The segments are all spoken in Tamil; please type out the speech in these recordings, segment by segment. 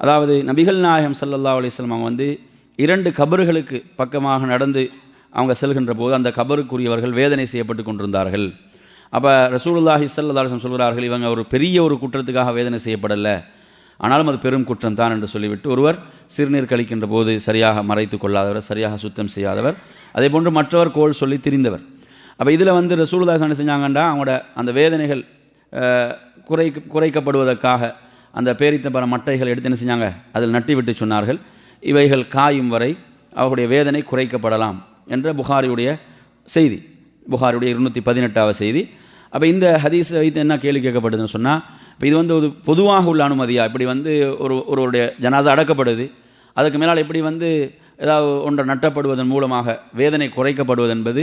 அதாவது நபிகள் நாயகம் சல்லல்லா அலைஹி அவங்க வந்து இரண்டு கபறுகளுக்கு பக்கமாக நடந்து அவங்க செல்கின்ற போது அந்த கபருக்குரியவர்கள் வேதனை செய்யப்பட்டு கொண்டிருந்தார்கள். அப்போ ரசூலுல்லாஹி ஸல்லல்லாஹு சொல்கிறார்கள் இவங்க ஒரு பெரிய ஒரு குற்றத்துக்காக வேதனை செய்யப்படலை. ஆனாலும் அது பெரும் குற்றம் தான் என்று சொல்லிவிட்டு ஒருவர் சிறுநீர் கழிக்கின்ற போது சரியாக மறைத்து கொள்ளாதவர் சரியாக சுத்தம் செய்யாதவர். அதே போன்று மற்றவர் கோல் சொல்லி திரிந்தவர். அப்போ இதில் வந்து ரசூலுதாஸ் என்ன செஞ்சாங்கண்டா அவங்களோட அந்த வேதனைகள் குறை குறைக்கப்படுவதற்காக அந்த பேரித்த பல மட்டைகள் எடுத்து என்ன செஞ்சாங்க? அதில் நட்டி விட்டு சொன்னார்கள். இவைகள் காயும் வரை அவர்களுடைய வேதனை குறைக்கப்படலாம் என்ற புகாரியுடைய செய்தி. புகாரியுடைய இருநூற்றி பதினெட்டாவது செய்தி. அப்போ இந்த ஹதீஸை வைத்து என்ன கேள்வி கேட்கப்படுதுன்னு சொன்னால் இப்போ இது வந்து ஒரு பொதுவாக உள்ள அனுமதியா? இப்படி வந்து ஒரு ஒருவருடைய ஜனாசா அடக்கப்படுது. அதுக்கு மேலால் எப்படி வந்து ஏதாவது ஒன்றை நட்டப்படுவதன் மூலமாக வேதனை குறைக்கப்படுவது என்பது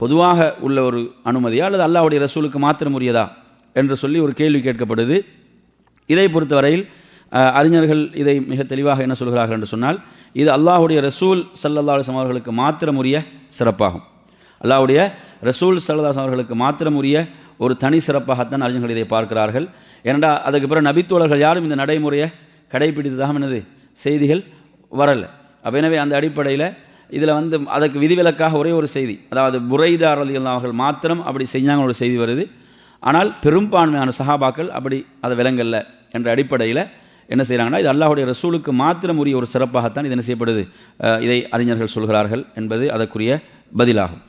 பொதுவாக உள்ள ஒரு அனுமதியா? அல்லது அல்லாவுடைய ரசூலுக்கு மாத்திரம் உரியதா என்று சொல்லி ஒரு கேள்வி கேட்கப்படுது. இதை பொறுத்தவரையில் அறிஞர்கள் இதை மிக தெளிவாக என்ன சொல்கிறார்கள் என்று சொன்னால் இது அல்லாஹ்வுடைய ரசூல் சல்லல்லா அலிஸ்லாம் அவர்களுக்கு மாத்திரம் உரிய சிறப்பாகும். அல்லாஹுடைய ரசூல் சல்லல்லாஹு அவர்களுக்கு மாத்திரம் உரிய ஒரு தனி சிறப்பாகத்தான் அறிஞர்கள் இதை பார்க்கிறார்கள். ஏனென்றா அதுக்கு பிறகு நபித்தோழர்கள் யாரும் இந்த நடைமுறையை கடைபிடித்ததாக என்னது செய்திகள் வரல. அப்போ எனவே அந்த அடிப்படையில் இதில் வந்து அதற்கு விதிவிலக்காக ஒரே ஒரு செய்தி அதாவது புரைதார் அலி அவர்கள் மாத்திரம் அப்படி செஞ்சாங்க ஒரு செய்தி வருது. ஆனால் பெரும்பான்மையான சஹாபாக்கள் அப்படி அதை விலங்கல்ல என்ற அடிப்படையில் என்ன செய்கிறாங்கன்னா இது அல்லாஹ்வுடைய ரசூலுக்கு மாத்திரம் உரிய ஒரு சிறப்பாகத்தான் இது என்ன செய்யப்படுது? இதை அறிஞர்கள் சொல்கிறார்கள் என்பது அதற்குரிய பதிலாகும்.